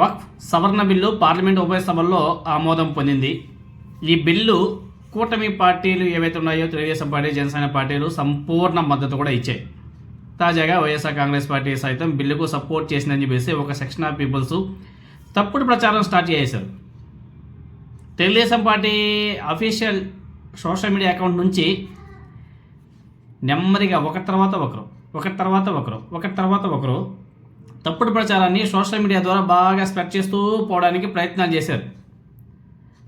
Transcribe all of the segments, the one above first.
వక్ఫ్ సవరణ bill parliament ఉభయ సభల్లో ఆమోదం పొందింది. ఈ బిల్లు కూటమి పార్టీలు ఏవైతే ఉన్నాయో తెలుగుదేశం పార్టీ జనసేన పార్టీలు సంపూర్ణ మద్దతు కూడా ఇచ్చాయి. తాజాగా వైఎస్ఆర్ కాంగ్రెస్ పార్టీ సైతం బిల్లుకు సపోర్ట్ చేసిందని చెప్పేసి ఒక సెక్షన్ ఆఫ్ పీపుల్స్ తప్పుడు ప్రచారం స్టార్ట్ చేశారు. Telugu Desam party official social media account నుంచి నెమ్మదిగా ఒక తర్వాత ఒకరు ఒక తర్వాత ఒకరు ఒక తర్వాత ఒకరు తప్పుడు ప్రచారాన్ని సోషల్ మీడియా ద్వారా బాగా స్ప్రెడ్ చేస్తూ పోవడానికి ప్రయత్నాలు చేశారు.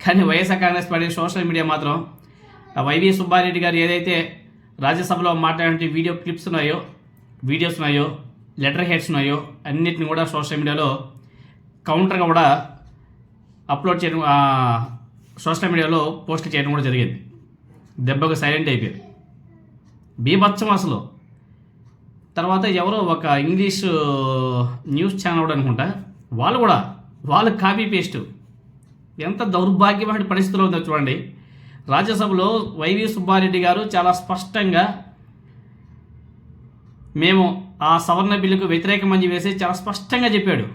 కానీ YSR Congress party social media మాత్రం వైవి సుబ్బారెడ్డి గారు ఏదైతే రాజ్యసభలో మాట్లాడే వీడియో క్లిప్స్ ఉన్నాయో వీడియోస్ ఉన్నాయో లెటర్ హెడ్స్ ఉన్నాయో అన్నిటిని కూడా సోషల్ మీడియాలో కౌంటర్గా కూడా అప్లోడ్ చేయడం సోషల్ మీడియాలో పోస్ట్ చేయడం కూడా జరిగింది. దెబ్బకు సైలెంట్ అయిపోయారు. బీభత్సం అసలు. తర్వాత ఎవరో ఒక ఇంగ్లీష్ న్యూస్ ఛానల్ కూడా అనుకుంటా. వాళ్ళు కూడా వాళ్ళు కాపీ పేస్ట్ ఎంత దౌర్భాగ్యమైన పరిస్థితిలో ఉందో చూడండి. రాజ్యసభలో వైవి సుబ్బారెడ్డి గారు చాలా స్పష్టంగా మేము ఆ సవర్ణ బిల్లుకు వ్యతిరేకమని వేసి చాలా స్పష్టంగా చెప్పాడు.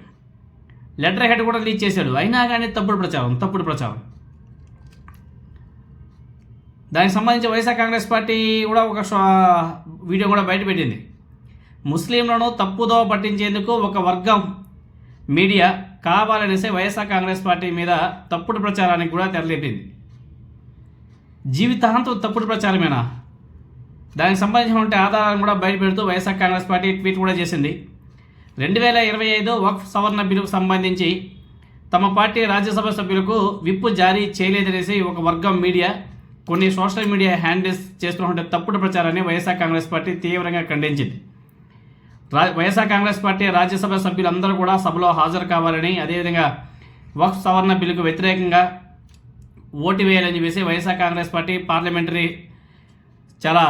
లెటర్ హెడ్ కూడా రిలీజ్ చేశాడు. అయినా కానీ తప్పుడు ప్రచారం తప్పుడు ప్రచారం. దానికి సంబంధించి వైఎస్ఆర్ కాంగ్రెస్ పార్టీ కూడా ఒక వీడియో కూడా బయటపెట్టింది ముస్లింలను తప్పుదోవ పట్టించేందుకు ఒక వర్గం మీడియా కావాలనేసి వైఎస్ఆర్ కాంగ్రెస్ పార్టీ మీద తప్పుడు ప్రచారానికి కూడా తెరలేపింది. జీవితాంతం తప్పుడు ప్రచారమేనా? దానికి సంబంధించినటువంటి ఆధారాలను కూడా బయటపెడుతూ వైఎస్ఆర్ కాంగ్రెస్ పార్టీ ట్వీట్ కూడా చేసింది. రెండు వేల ఇరవై ఐదు వక్ఫ్ సవరణ బిల్లుకు సంబంధించి తమ పార్టీ రాజ్యసభ సభ్యులకు విప్పు జారీ చేయలేదనేసి ఒక వర్గం మీడియా కొన్ని సోషల్ మీడియా హ్యాండిల్స్ చేస్తున్నటువంటి తప్పుడు ప్రచారాన్ని వైఎస్ఆర్ కాంగ్రెస్ పార్టీ తీవ్రంగా ఖండించింది. వైఎస్ఆర్ కాంగ్రెస్ పార్టీ రాజ్యసభ సభ్యులందరూ కూడా సభలో హాజరు కావాలని అదేవిధంగా వక్ఫ్ సవరణ బిల్లుకు వ్యతిరేకంగా ఓటు వేయాలని చెప్పేసి వైఎస్ఆర్ కాంగ్రెస్ పార్టీ పార్లమెంటరీ చాలా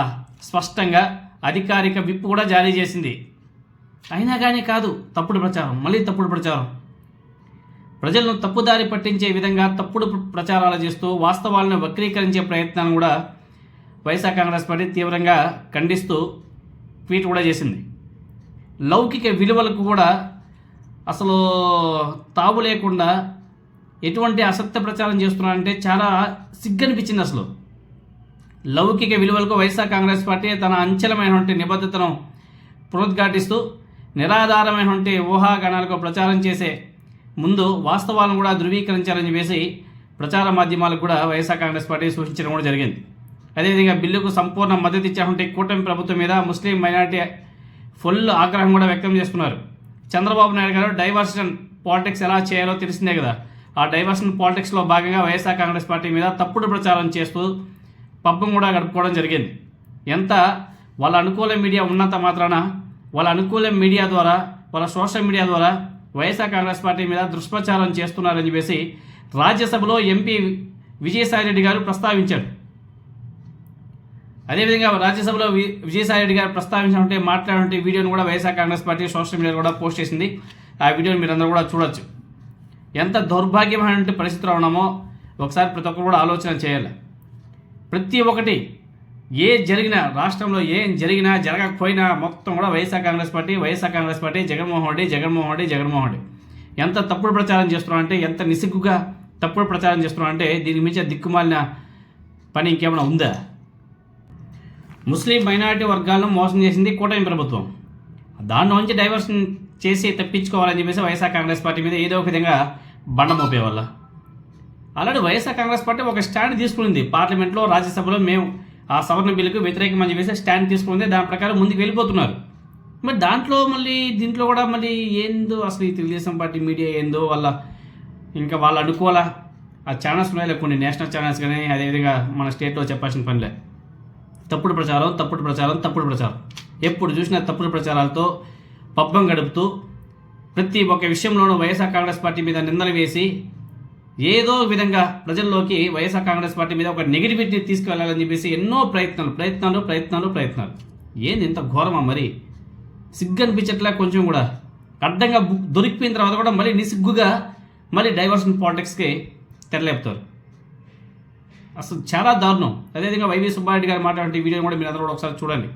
స్పష్టంగా అధికారిక విప్ కూడా జారీ చేసింది. అయినా కానీ కాదు తప్పుడు ప్రచారం మళ్ళీ తప్పుడు ప్రచారం. ప్రజలను తప్పుదారి పట్టించే విధంగా తప్పుడు ప్రచారాలు చేస్తూ వాస్తవాలను వక్రీకరించే ప్రయత్నాన్ని కూడా వైఎస్ఆర్ కాంగ్రెస్ పార్టీ తీవ్రంగా ఖండిస్తూ ట్వీట్ కూడా చేసింది. లౌకిక విలువలకు కూడా అసలు తావు లేకుండా ఎటువంటి అసత్య ప్రచారం చేస్తున్నారంటే చాలా సిగ్గనిపించింది అసలు. లౌకిక విలువలకు వైఎస్ఆర్ కాంగ్రెస్ పార్టీ తన అంచలమైనటువంటి నిబద్ధతను పునరుద్ఘాటిస్తూ నిరాధారమైనటువంటి ఊహాగానాలకు ప్రచారం చేసే ముందు వాస్తవాలను కూడా ధృవీకరించాలని చెప్పేసి ప్రచార మాధ్యమాలకు కూడా వైఎస్ఆర్ కాంగ్రెస్ పార్టీ సూచించడం కూడా జరిగింది. అదేవిధంగా బిల్లుకు సంపూర్ణ మద్దతు ఇచ్చేటువంటి కూటమి ప్రభుత్వం మీద ముస్లిం మైనారిటీ ఫుల్ ఆగ్రహం కూడా వ్యక్తం చేస్తున్నారు చంద్రబాబు నాయుడు గారు డైవర్షన్ పాలిటిక్స్ ఎలా చేయాలో తెలిసిందే కదా. ఆ డైవర్షన్ పాలిటిక్స్లో భాగంగా వైఎస్ఆర్ కాంగ్రెస్ పార్టీ మీద తప్పుడు ప్రచారం చేస్తూ పబ్బం కూడా గడుపుకోవడం జరిగింది. ఎంత వాళ్ళ అనుకూల మీడియా ఉన్నంత మాత్రాన వాళ్ళ అనుకూల మీడియా ద్వారా వాళ్ళ సోషల్ మీడియా ద్వారా వైఎస్ఆర్ కాంగ్రెస్ పార్టీ మీద దుష్ప్రచారం చేస్తున్నారని చెప్పేసి రాజ్యసభలో ఎంపీ విజయసాయి రెడ్డి గారు ప్రస్తావించారు. అదేవిధంగా రాజ్యసభలో వి విజయసాయి రెడ్డి గారు ప్రస్తావించినటువంటి మాట్లాడినటువంటి వీడియోను కూడా వైఎస్ఆర్ కాంగ్రెస్ పార్టీ సోషల్ మీడియాలో కూడా పోస్ట్ చేసింది. ఆ వీడియోని మీరందరూ కూడా చూడొచ్చు. ఎంత దౌర్భాగ్యమైనటువంటి పరిస్థితిలో ఉన్నామో ఒకసారి ప్రతి ఒక్కరు కూడా ఆలోచన చేయాలి. ప్రతి ఒక్కటి ఏ జరిగినా రాష్ట్రంలో ఏం జరిగినా జరగకపోయినా మొత్తం కూడా వైఎస్ఆర్ కాంగ్రెస్ పార్టీ వైఎస్ఆర్ కాంగ్రెస్ పార్టీ జగన్మోహన్ రెడ్డి జగన్మోహన్ రెడ్డి జగన్మోహన్ రెడ్డి. ఎంత తప్పుడు ప్రచారం చేస్తున్నారంటే ఎంత నిసిగ్గుగా తప్పుడు ప్రచారం చేస్తున్నారంటే దీనికి మించి దిక్కుమాలిన పని ఇంకేమైనా ఉందా? ముస్లిం మైనారిటీ వర్గాలను మోసం చేసింది కూటమి ప్రభుత్వం. దాంట్లో నుంచి డైవర్షన్ చేసి తప్పించుకోవాలని చెప్పేసి వైఎస్ఆర్ కాంగ్రెస్ పార్టీ మీద ఏదో ఒక విధంగా బండ మోపే వల్ల ఆల్రెడీ వైఎస్ఆర్ కాంగ్రెస్ పార్టీ ఒక స్టాండ్ తీసుకుంది. పార్లమెంట్లో రాజ్యసభలో మేము ఆ సవరణ బిల్లుకు వ్యతిరేకమని చెప్పేసి స్టాండ్ తీసుకుంది. దాని ప్రకారం ముందుకు వెళ్ళిపోతున్నారు. మరి దాంట్లో మళ్ళీ దీంట్లో కూడా మళ్ళీ ఏందో అసలు ఈ తెలుగుదేశం పార్టీ మీడియా ఏందో వాళ్ళ ఇంకా వాళ్ళు అనుకోవాలా? ఆ ఛానల్స్ ఉన్నాయి కొన్ని నేషనల్ ఛానల్స్ కానీ అదేవిధంగా మన స్టేట్లో చెప్పాల్సిన పనిలే. తప్పుడు ప్రచారం తప్పుడు ప్రచారం తప్పుడు ప్రచారం. ఎప్పుడు చూసినా తప్పుడు ప్రచారాలతో పబ్బం గడుపుతూ ప్రతి ఒక్క విషయంలోనూ వైఎస్ఆర్ కాంగ్రెస్ పార్టీ మీద నిందలు వేసి ఏదో విధంగా ప్రజల్లోకి వైఎస్ఆర్ కాంగ్రెస్ పార్టీ మీద ఒక నెగిటివిటీ తీసుకువెళ్ళాలని చెప్పేసి ఎన్నో ప్రయత్నాలు ప్రయత్నాలు ప్రయత్నాలు ప్రయత్నాలు. ఏంది ఇంత ఘోరమా మరి? సిగ్గు అనిపించట్లే కొంచెం కూడా. అడ్డంగా దొరికిపోయిన తర్వాత కూడా మళ్ళీ నిసిగ్గుగా మళ్ళీ డైవర్షన్ పాలిటిక్స్కి తెరలేపుతారు. అసలు చాలా దారుణం. అదేవిధంగా వైవి సుబ్బారెడ్డి గారు మాట్లాడే వీడియో కూడా మీరు అందరూ కూడా ఒకసారి చూడండి.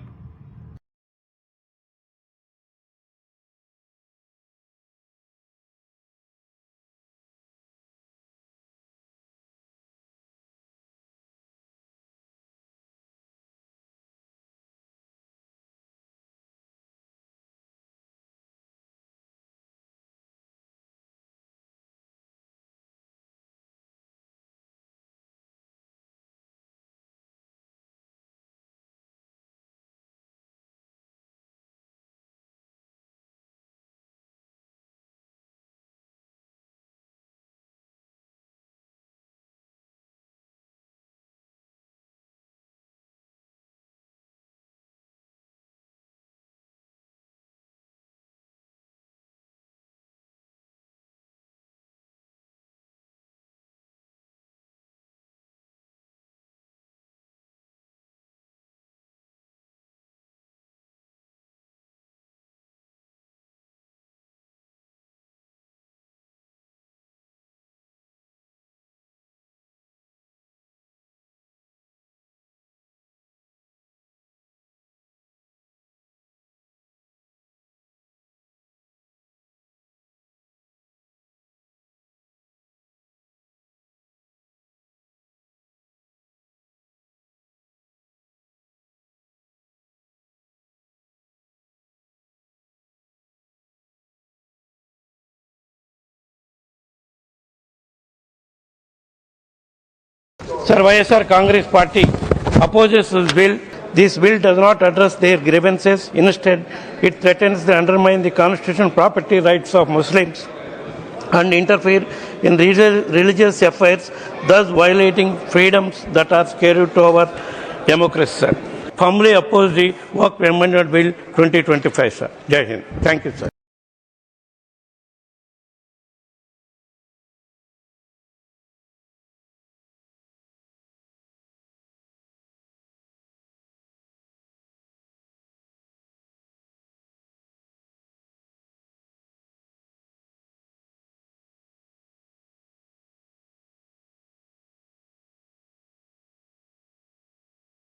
Sir, YSR Congress Party opposes this bill. This bill does not address their grievances. Instead, it threatens to undermine the constitutional property rights of Muslims and interfere in religious affairs, thus violating freedoms that are sacred to our democracy, sir. Firmly oppose the Work Amendment Bill 2025, sir. Jai Hind. Thank you, sir.